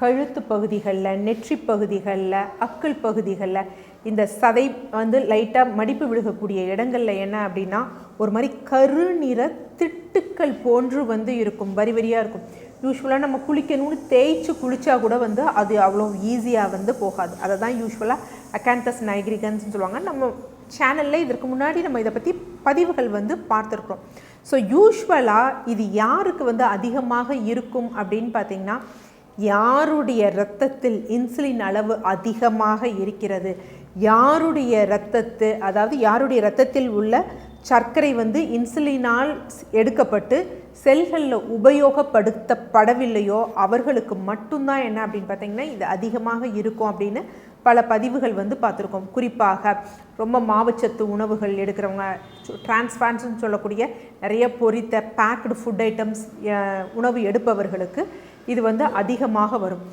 கழுத்து பகுதிகளில் நெற்றி பகுதிகளில் அக்கல் பகுதிகளில் இந்த சதை வந்து லைட்டாக மடிப்பு விழுகக்கூடிய இடங்களில் என்ன அப்படின்னா ஒரு மாதிரி கருநிற திட்டுக்கள் போன்று வந்து இருக்கும் வரி வரியாக இருக்கும். யூஸ்வலாக நம்ம குளிக்கணும்னு தேய்ச்சி குளித்தா கூட வந்து அது அவ்வளோ ஈஸியாக வந்து போகாது. அதை தான் யூஸ்வலாக அக்காந்தஸ் நைக்ரிகன்ஸ்னு சொல்லுவாங்க. நம்ம சேனலில் இதற்கு முன்னாடி நம்ம இதை பற்றி பதிவுகள் வந்து பார்த்துருக்குறோம். ஸோ யூஸ்வலாக இது யாருக்கு வந்து அதிகமாக இருக்கும் அப்படின்னு பார்த்தீங்கன்னா யாருடைய இரத்தத்தில் இன்சுலின் அளவு அதிகமாக இருக்கிறது? யாருடைய இரத்தத்து அதாவது யாருடைய இரத்தத்தில் உள்ள சர்க்கரை வந்து இன்சுலினால் எடுக்கப்பட்டு செல்களில் உபயோகப்படுத்தப்படவில்லையோ அவர்களுக்கு மட்டும்தான் என்ன அப்படின்னு பார்த்தீங்கன்னா இது அதிகமாக இருக்கும் அப்படின்னு பல பதிவுகள் வந்து பார்த்துருக்கோம். குறிப்பாக ரொம்ப மாவுச்சத்து உணவுகள் எடுக்கிறவங்க டிரான்ஸ்ஃபேன்ஸ்னு சொல்லக்கூடிய நிறைய பொரித்த பேக்டு ஃபுட் ஐட்டம்ஸ் உணவு எடுப்பவர்களுக்கு இது வந்து அதிகமாக வரும்.